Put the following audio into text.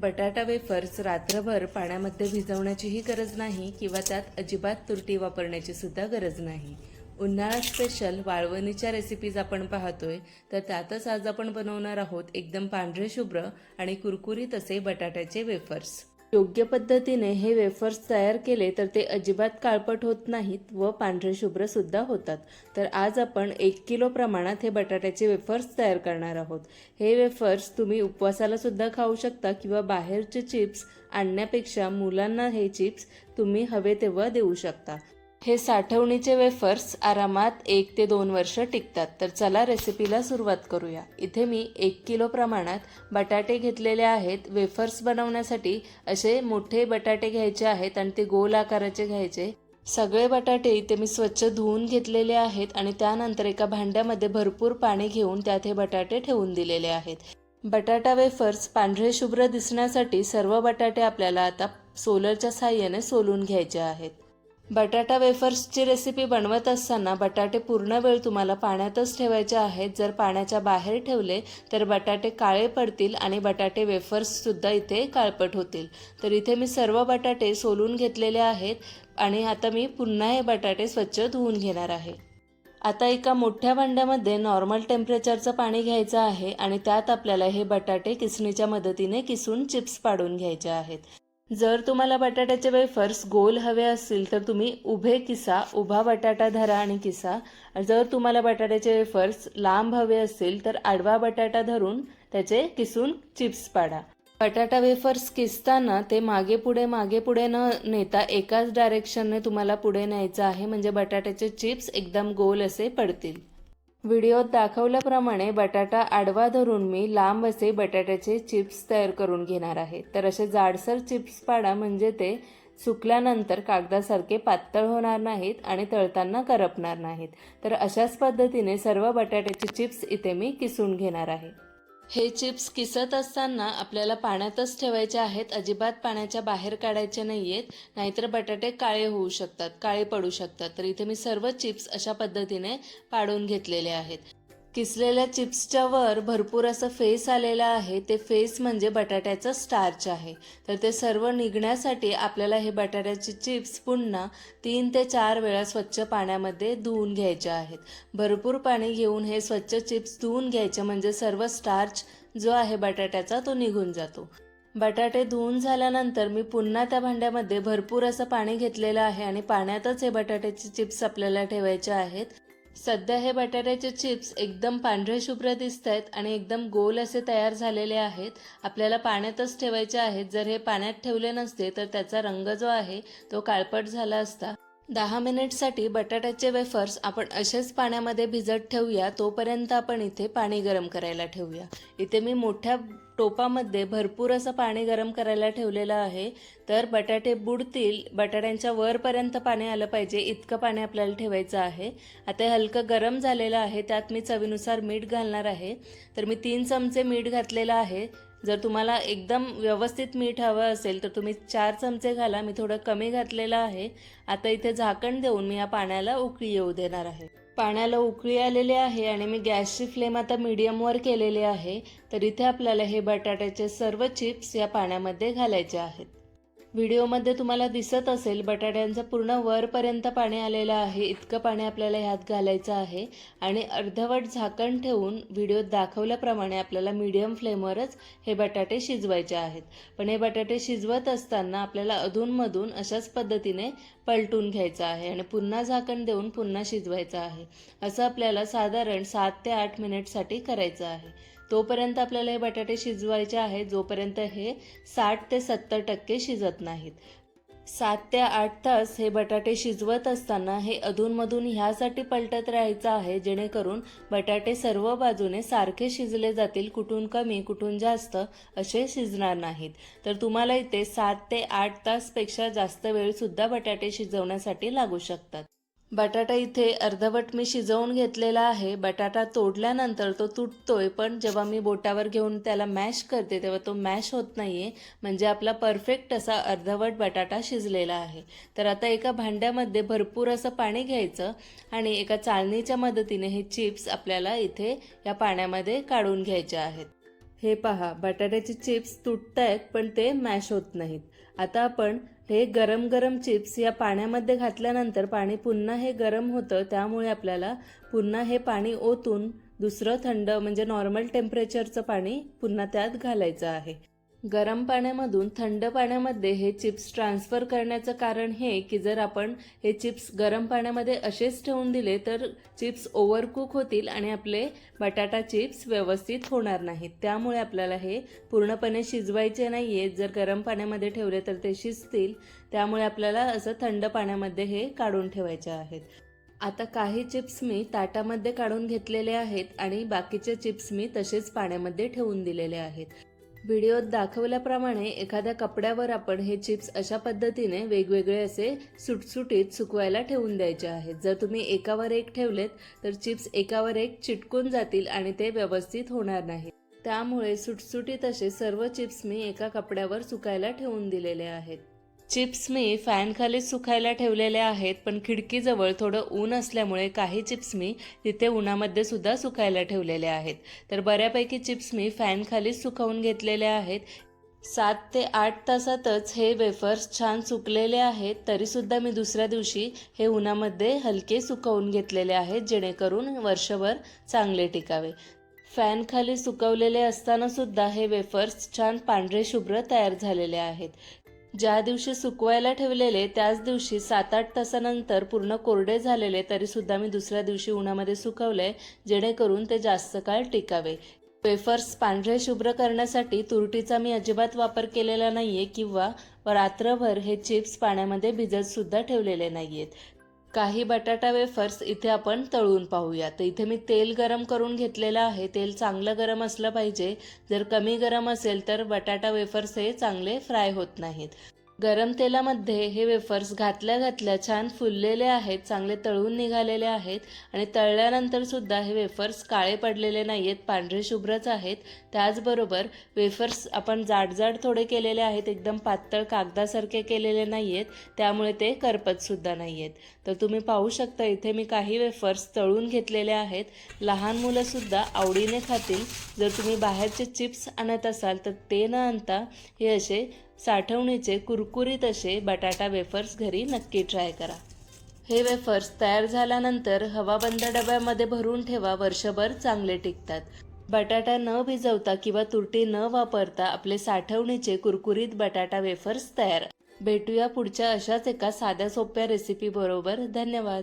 बटाटा वेफर्स रात्रभर पाण्यामध्ये भिजवण्याचीही गरज नाही किंवा त्यात अजिबात तुरटी वापरण्याची सुद्धा गरज नाही. उन्हाळा स्पेशल वाळवणीच्या रेसिपीज आपण पाहतोय तर त्यातच आज आपण बनवणार आहोत एकदम पांढरे शुभ्र आणि कुरकुरीत असे बटाट्याचे वेफर्स. योग्य पद्धतीने हे वेफर्स तयार केले तर ते अजिबात काळपट होत नाहीत व पांढरे शुभ्रसुद्धा होतात. तर आज आपण एक किलो प्रमाणात हे बटाट्याचे वेफर्स तयार करणार आहोत. हे वेफर्स तुम्ही उपवासाला सुद्धा खाऊ शकता किंवा बाहेरचे चिप्स आणण्यापेक्षा मुलांना हे चिप्स तुम्ही हवे तेव्हा देऊ शकता. हे साठवणीचे वेफर्स आरामात एक ते दोन वर्ष टिकतात. तर चला रेसिपीला सुरुवात करूया. इथे मी एक किलो प्रमाणात बटाटे घेतलेले आहेत. वेफर्स बनवण्यासाठी असे मोठे बटाटे घ्यायचे आहेत आणि ते गोल आकाराचे घ्यायचे. सगळे बटाटे इथे मी स्वच्छ धुवून घेतलेले आहेत आणि त्यानंतर एका भांड्यामध्ये भरपूर पाणी घेऊन त्यात हे बटाटे ठेवून दिलेले आहेत. बटाटा वेफर्स पांढरे शुभ्र दिसण्यासाठी सर्व बटाटे आपल्याला आता सोलरच्या साह्याने सोलून घ्यायचे आहेत. बटाटा वेफर्सची रेसिपी बनवत असताना बटाटे पूर्ण वेळ तुम्हाला पाण्यातच ठेवायचे आहेत. जर पाण्याच्या बाहेर ठेवले तर बटाटे काळे पडतील आणि बटाटे वेफर्ससुद्धा इथे काळपट होतील. तर इथे मी सर्व बटाटे सोलून घेतलेले आहेत आणि आता मी पुन्हा हे बटाटे स्वच्छ धुवून घेणार आहे. आता एका मोठ्या भांड्यामध्ये नॉर्मल टेम्परेचरचं पाणी घ्यायचं आहे आणि त्यात आपल्याला हे बटाटे किसणीच्या मदतीने किसून चिप्स पाडून घ्यायचे आहेत. जर तुम्हाला बटाट्याचे वेफर्स गोल हवे असतील तर तुम्ही उभे किसा उभा बटाटा धरा आणि किसा. जर तुम्हाला बटाट्याचे वेफर्स लांब हवे असतील तर आडवा बटाटा धरून त्याचे किसून चिप्स पाडा. बटाटा वेफर्स किसताना ते मागे पुढे मागे पुढे न नेता एकाच डायरेक्शनने तुम्हाला पुढे न्यायचं आहे म्हणजे बटाट्याचे चिप्स एकदम गोल असे पडतील. व्हिडिओत दाखवल्याप्रमाणे बटाटा आडवा धरून मी लांब असे बटाट्याचे चिप्स तयार करून घेणार आहे. तर असे जाडसर चिप्स पाडा म्हणजे ते सुकल्यानंतर कागदासारखे पातळ होणार नाहीत आणि तळताना करपणार नाहीत. तर अशाच पद्धतीने सर्व बटाट्याचे चिप्स इथे मी किसून घेणार आहे. हे चिप्स किसत असताना आपल्याला पाण्यातच ठेवायचे आहेत अजिबात पाण्याच्या बाहेर काढायचे नाही आहेत नाहीतर बटाटे काळे होऊ शकतात काळे पडू शकतात. तर इथे मी सर्व चिप्स अशा पद्धतीने पाडून घेतलेले आहेत. किसलेल्या चिप्सच्या वर भरपूर असं फेस आलेलं आहे. ते फेस म्हणजे बटाट्याचं स्टार्च आहे. तर ते सर्व निघण्यासाठी आपल्याला हे बटाट्याचे चिप्स पुन्हा तीन ते चार वेळा स्वच्छ पाण्यामध्ये धुवून घ्यायचे आहेत. भरपूर पाणी घेऊन हे स्वच्छ चिप्स धुवून घ्यायचे म्हणजे सर्व स्टार्च जो आहे बटाट्याचा तो निघून जातो. बटाटे धुवून झाल्यानंतर मी पुन्हा त्या भांड्यामध्ये भरपूर असं पाणी घेतलेलं आहे आणि पाण्यातच हे बटाट्याचे चिप्स आपल्याला ठेवायचे आहेत. सध्या हे बटाट्याचे चिप्स एकदम पांढरे शुभ्र दिसत आहेत आणि एकदम गोल असे तयार झालेले आहेत. आपल्याला पाण्यातच ठेवायचे आहेत. जर हे पाण्यात ठेवले नसते तर त्याचा रंग जो आहे तो काळपट झाला असता. दहा मिनिटसाठी बटाट्याचे वेफर्स आपण असेच पाण्यामध्ये भिजत ठेवूया तोपर्यंत आपण इथे पाणी गरम करायला ठेवूया. इथे मी मोठ्या टोपामध्ये भरपूर असं पाणी गरम करायला ठेवलेलं आहे. तर बटाटे बुडतील बटाट्यांच्या वरपर्यंत पाणी आलं पाहिजे इतकं पाणी आपल्याला ठेवायचं आहे. आता हलकं गरम झालेलं आहे त्यात मी चवीनुसार मीठ घालणार आहे. तर मी तीन चमचे मीठ घातलेलं आहे. जर तुम्हाला एकदम व्यवस्थित मीठ हवं असेल तर तुम्ही चार चमचे घाला. मी थोडं कमी घातलेलं आहे. आता इथे झाकण देऊन मी या पाण्याला उकळी येऊ देणार आहे. पाण्याला उकळी आलेली आहे आणि मी गॅसची फ्लेम आता मीडियमवर केलेली आहे. तर इथे आपल्याला हे बटाट्याचे सर्व चिप्स या पाण्यामध्ये घालायचे आहेत. व्हिडिओमध्ये तुम्हाला दिसत असेल बटाट्यांचं पूर्ण वरपर्यंत पाणी आलेलं आहे इतकं पाणी आपल्याला ह्यात घालायचं आहे. आणि अर्धवट झाकण ठेवून व्हिडिओत दाखवल्याप्रमाणे आपल्याला मीडियम फ्लेमवरच हे बटाटे शिजवायचे आहेत. पण हे बटाटे शिजवत असताना आपल्याला अधूनमधून अशाच पद्धतीने पलटून घ्यायचं आहे आणि पुन्हा झाकण देऊन पुन्हा शिजवायचं आहे. असं आपल्याला साधारण सात ते आठ मिनिटसाठी करायचं आहे. तोपर्यंत आपल्याला हे बटाटे शिजवायचे आहे जोपर्यंत हे साठ ते सत्तर टक्के शिजत नाहीत. सात ते आठ तास हे बटाटे शिजवत असताना हे अधूनमधून ह्यासाठी पलटत राहायचं आहे जेणेकरून बटाटे सर्व बाजूने सारखे शिजले जातील कुठून कमी कुठून जास्त असे शिजणार नाहीत. तर तुम्हाला इथे सात ते आठ तासपेक्षा जास्त वेळसुद्धा बटाटे शिजवण्यासाठी लागू शकतात. बटाटा इथे अर्धवट मी शिजवून घेतलेला आहे. बटाटा तोडल्यानंतर तो तुटतोय पण जेव्हा मी बोटावर घेऊन त्याला मॅश करते तेव्हा तो मॅश होत नाहीये. म्हणजे आपला परफेक्ट असा अर्धवट बटाटा शिजलेला आहे. तर आता एका भांड्यामध्ये भरपूर असं पाणी घ्यायचं आणि एका चाळणीच्या मदतीने हे चिप्स आपल्याला इथे या पाण्यामध्ये काढून घ्यायचे आहेत. हे पहा बटाट्याचे चिप्स तुटत आहेत पण ते मॅश होत नाहीत. आता आपण हे गरम गरम चिप्स या पाण्यामध्ये घातल्यानंतर पाणी पुन्हा हे गरम होतं त्यामुळे आपल्याला पुन्हा हे पाणी ओतून दुसरं थंड म्हणजे नॉर्मल टेम्परेचरचं पाणी पुन्हा त्यात घालायचं आहे. गरम पाण्यामधून थंड पाण्यामध्ये हे चिप्स ट्रान्सफर करण्याचं कारण हे की जर आपण हे चिप्स गरम पाण्यामध्ये असेच ठेवून दिले तर चिप्स ओव्हरकुक होतील आणि आपले बटाटा चिप्स व्यवस्थित होणार नाहीत. त्यामुळे आपल्याला हे पूर्णपणे शिजवायचे नाही आहेत जर गरम पाण्यामध्ये ठेवले तर ते शिजतील. त्यामुळे आपल्याला असं थंड पाण्यामध्ये हे काढून ठेवायचे आहेत. आता काही चिप्स मी ताटामध्ये काढून घेतलेले आहेत आणि बाकीचे चिप्स मी तसेच पाण्यामध्ये ठेवून दिलेले आहेत. व्हिडिओत दाखवल्याप्रमाणे एखाद्या कपड्यावर आपण हे चिप्स अशा पद्धतीने वेगवेगळे असे सुटसुटीत सुकवायला ठेवून द्यायचे आहेत. जर तुम्ही एकावर एक ठेवलेत तर चिप्स एकावर एक चिटकून जातील आणि ते व्यवस्थित होणार नाही त्यामुळे सुटसुटीत असे सर्व चिप्स मी एका कपड्यावर सुकायला ठेवून दिलेले आहेत. चिप्स मी फॅनखाली सुकायला ठेवलेले आहेत पण खिडकीजवळ थोडं ऊन असल्यामुळे काही चिप्स मी तिथे उन्हामध्ये सुद्धा सुकायला ठेवलेले आहेत. तर बऱ्यापैकी चिप्स मी फॅनखाली सुकवून घेतलेले आहेत. सात ते आठ तासातच हे वेफर्स छान सुकलेले आहेत तरीसुद्धा मी दुसऱ्या दिवशी हे उन्हामध्ये हलके सुकवून घेतलेले आहेत जेणेकरून वर्षभर चांगले टिकावे. फॅनखाली सुकवलेले असतानासुद्धा हे वेफर्स छान पांढरे शुभ्र तयार झालेले आहेत. ज्या दिवशी सुकवायला ठेवलेले त्याच दिवशी सात आठ तासानंतर पूर्ण कोरडे झालेले तरीसुद्धा मी दुसऱ्या दिवशी उन्हामध्ये सुकवले जेणेकरून ते जास्त काळ टिकावे. वेफर्स पांढरे शुभ्र करण्यासाठी तुरटीचा मी अजिबात वापर केलेला नाहीये किंवा रात्रभर हे चिप्स पाण्यामध्ये भिजत सुद्धा ठेवलेले नाहीयेत. काही बटाटा वेफर्स इथे आपण तळून पाहूया. तर इथे मी तेल गरम करून घेतलेलं आहे. तेल चांगलं गरम असलं पाहिजे. जर कमी गरम असेल तर बटाटा वेफर्स हे चांगले फ्राय होत नाहीत. गरम तेलामध्ये हे वेफर्स घातल्या घातल्या छान फुललेले आहेत चांगले तळून निघालेले आहेत आणि तळल्यानंतर सुद्धा हे वेफर्स काळे पडलेले नाही आहेत पांढरे शुभ्रच आहेत. त्याचबरोबर वेफर्स आपण जाडजाड थोडे केलेले आहेत एकदम पातळ कागदासारखे केलेले नाही आहेत त्यामुळे ते करपतसुद्धा नाही आहेत तर तुम्ही पाहू शकता इथे मी काही वेफर्स तळून घेतलेले आहेत. लहान मुलंसुद्धा आवडीने खातील. जर तुम्ही बाहेरचे चिप्स आणत असाल तर ते न आणता हे असे साठवणीचे कुरकुरीत असे बटाटा वेफर्स घरी नक्की ट्राय करा. हे वेफर्स तयार झाल्यानंतर हवाबंद डब्यामध्ये भरून ठेवा वर्षभर चांगले टिकतात. बटाटा न भिजवता किंवा तुरटी न वापरता आपले साठवणीचे कुरकुरीत बटाटा वेफर्स तयार. भेटूया पुढच्या अशाच एका साध्या सोप्या रेसिपी बरोबर. धन्यवाद.